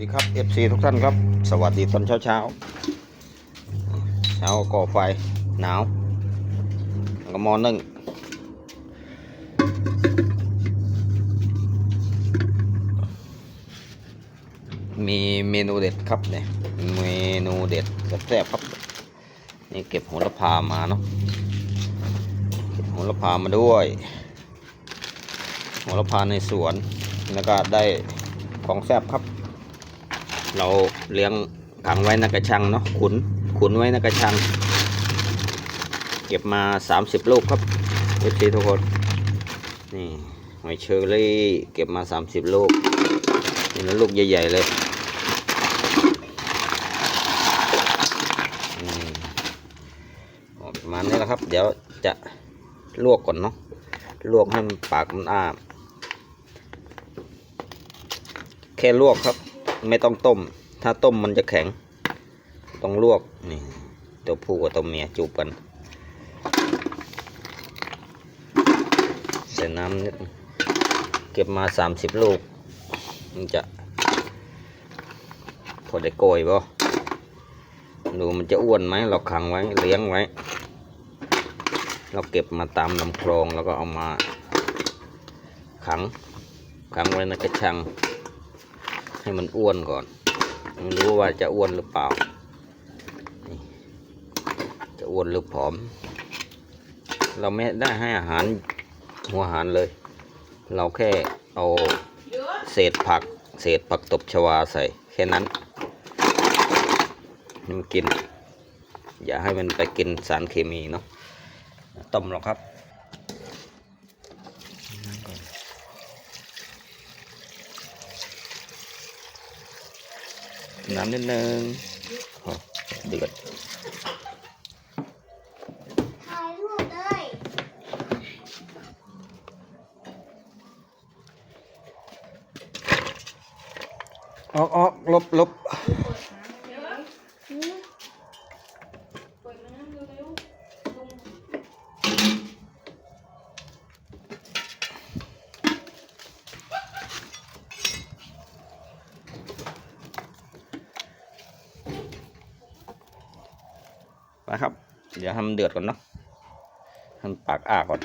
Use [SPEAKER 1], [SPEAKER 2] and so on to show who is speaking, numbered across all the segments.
[SPEAKER 1] ดีครับ FC ทุกท่านครับ สวัสดีตอนเช้าเช้าเช้าก่อไฟหนาวก็มอนึ่งมีเมนูเด็ดครับเนี่ยเมนูเด็ดแซ่บครับ นี่เก็บโหระพามาเนาะเก็บโหระพามาด้วยโหระพาในสวนแล้วก็ได้ของแซ่บครับ เราเลี้ยงขังไว้ในกระชังเนาะขุนขุนไว้ในกระชัง เก็บมา 30 ลูกครับเอฟซีทุกคนนี่หอยเชอรี่เก็บมา 30 ลูกนี่แล้วลูกใหญ่ ๆ เลยอืมประมาณนี้แหละครับ เดี๋ยวจะลวกก่อนเนาะลวกให้ปากมันอ้าแค่ลวกครับ ไม่ต้องต้ม ถ้าต้มมันจะแข็ง ต้องลวกนี่ตัวผู้กับตัวเมียจูบกันใส่น้ำนิดเก็บมาสามสิบลูก มันจะ พอได้โกยบ่ดูมันจะอ้วนไหมเราขังไว้เลี้ยงไว้ เราเก็บมาตามลำคลองแล้วก็เอามาขังขังไว้ในกระชัง ให้มันอ้วนก่อน ไม่รู้ว่าจะอ้วนหรือเปล่า จะอ้วนหรือผอม เราไม่ได้ให้อาหารหัวอาหารเลย เราแค่เอาเศษผัก เศษผักตบชวาใส่แค่นั้นให้มันกิน อย่าให้มันไปกินสารเคมีเนาะต้มหรอกครับ น้ำนิดนึงโอ้เดือด
[SPEAKER 2] ถ่ายรูปเลย
[SPEAKER 1] ออกออกลบลบไปครับ เดือดก่อนเนาะทำปากอ้าก่อน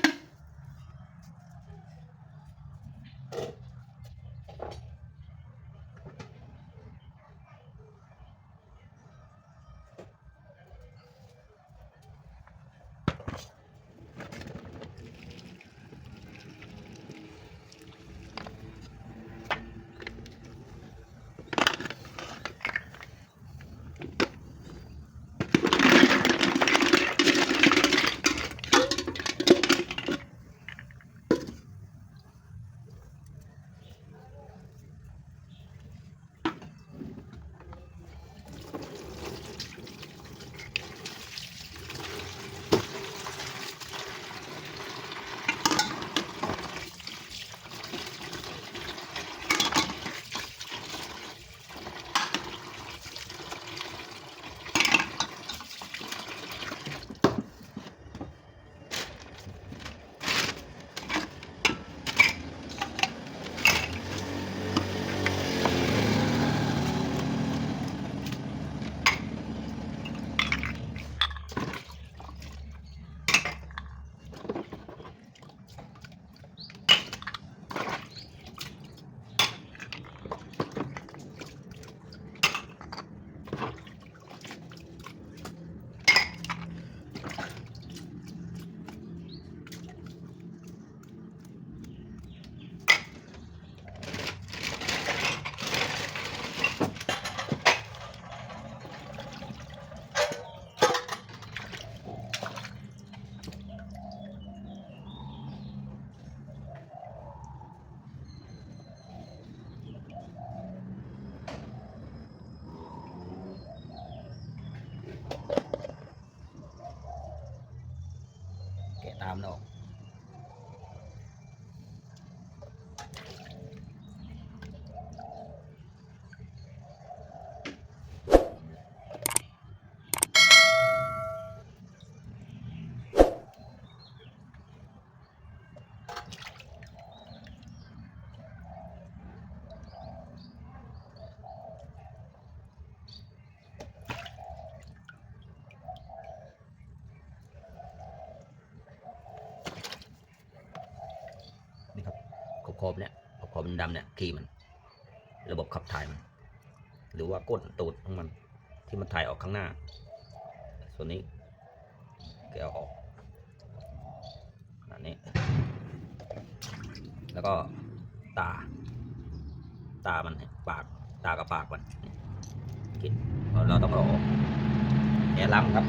[SPEAKER 1] ขอบเนี่ยขอบขอบดำเนี่ยขี้มัน ระบบขับถ่ายมัน หรือว่าก้นตูดของมัน ที่มันถ่ายออกข้างหน้า ส่วนนี้แกเอาออกขนนี้ แล้วก็ตา ตามันปากตากับปากมันกินเราต้องเอาออกแกล้ำครับ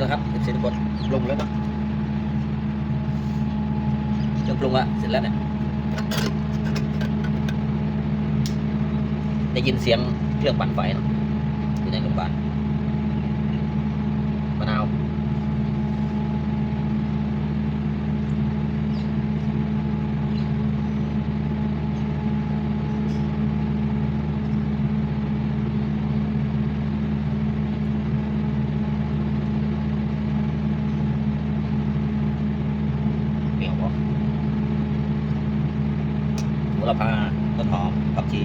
[SPEAKER 1] นนี้แหละครับเสร็จกดปรุงแล้วเนาะเครื่องปรุงอะเสร็จแล้วเนี่ยได้ยินเสียงเครื่องปั่นไฟเนาะอยู่ในโรงพยาบาลมะนาว เปรี้ยวบ่บุรพาต้นหอมผักชี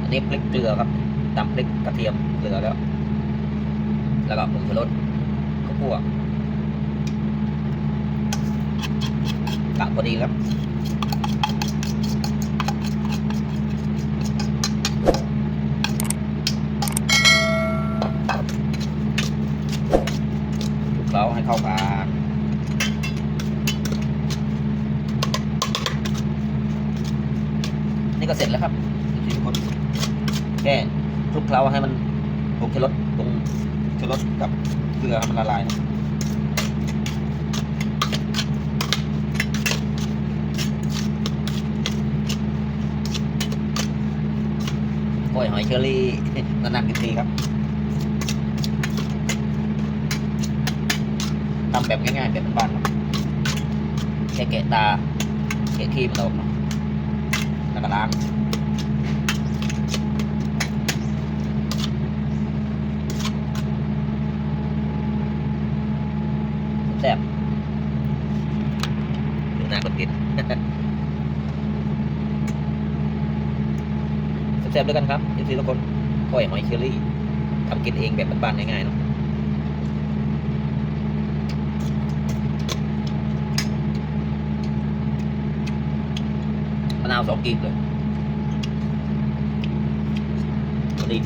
[SPEAKER 1] อั นี้พริกเกลือครับตำพริกกระเทียมเกลือแล้ว แล้วก็ผงชูรสข้าวคั่วกะพอดีครับคลุกเล้าให้เข้ากันนี่ก็เสร็จแล้วครับทุกคน แค่คลุกเคล้าให้มันผงชูรสตรงชูรสกับเกลือมันละลายนะกล้วยหอยเชอรี่นานๆกินทีครับทำแบบง่ายๆแบบบ้านแค่แกะตาแกะขี้มันออกแล้วก็ล้าง ซ่บๆด้วยกันครับยินดีทุกคนกล้วยหอยเชอรี่ทำกินเองแบบบ้านๆง่ายๆเนาะมะนาวสองกีบเลยดี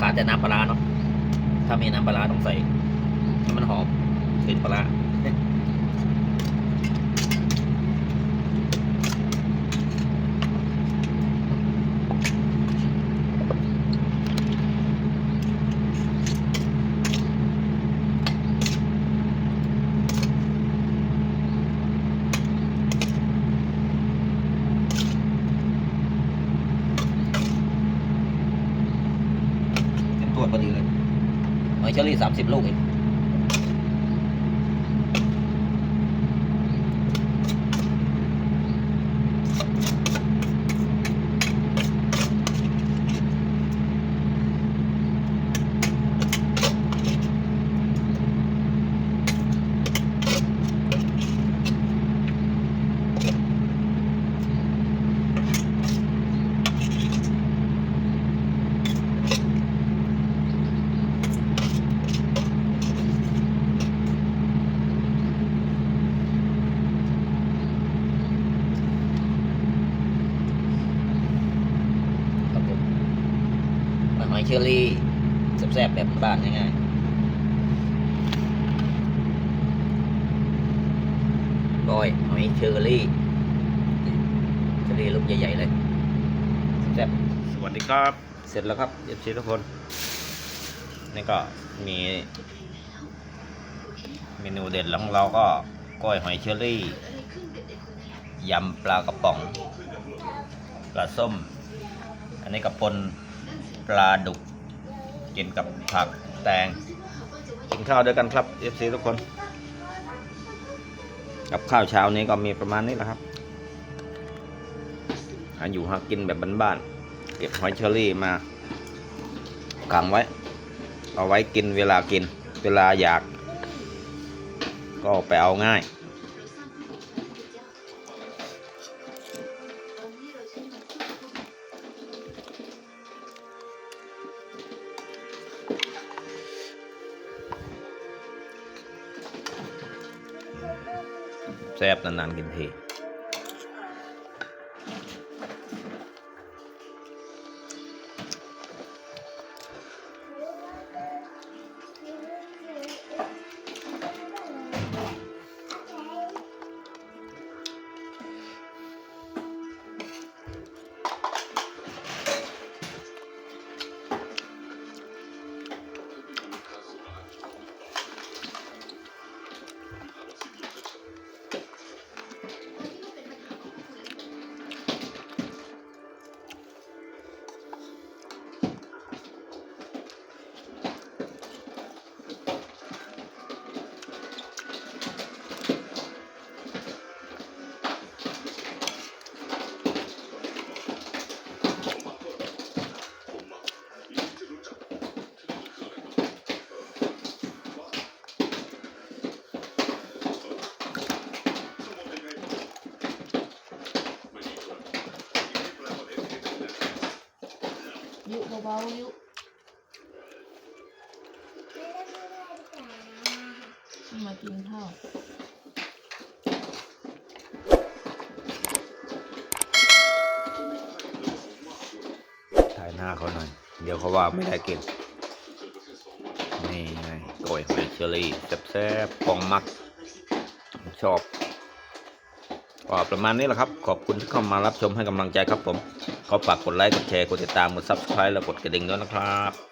[SPEAKER 1] ขาดแต่น้ำปลาเนาะถ้ามีน้ำปลาร้าต้องใส่ให้มันหอมกลิ่นปลาร้า เต็มตัวพอดีเลยหอยเชอ รี่สามสิบลูกอีก หอยเชอรี่แซ่บๆแบบบ้านง่ายๆก้อยหอยเชอรี่เชอรี่ลูกใหญ่ๆเลยแซ่บ
[SPEAKER 3] สวัสดีครับ
[SPEAKER 1] เสร็จแล้วครับเอฟซีทุกคนนี่ก็มี เมนูเด็ดของเราก็ก้อยหอยเชอรี่ยำปลากระป๋องปลาส้ม อันนี้กับปน ปลาดุก กินกับผักแตง กินข้าวด้วยกันครับเอฟซีทุกคน กับข้าวเช้านี้ก็มีประมาณนี้แหละครับหาอยู่หากินแบบบ้านๆเก็บหอยเชอรี่มาขังไว้ เอาไว้กินเวลากิน เวลาอยาก ก็ไปเอาง่าย แซ่บ หน้าเขาหน่อย เดี๋ยวเขาว่าไม่ได้กินนี่ไงโกยหอยเชอรี่แซ่บๆปองมัก ชอบก็ประมาณนี้แหละครับ ขอบคุณที่เข้ามารับชมให้กำลังใจครับผม ขอฝากกดไลค์ กดแชร์ กดติดตาม กด subscribe และกดกระดิ่งด้วยนะครับ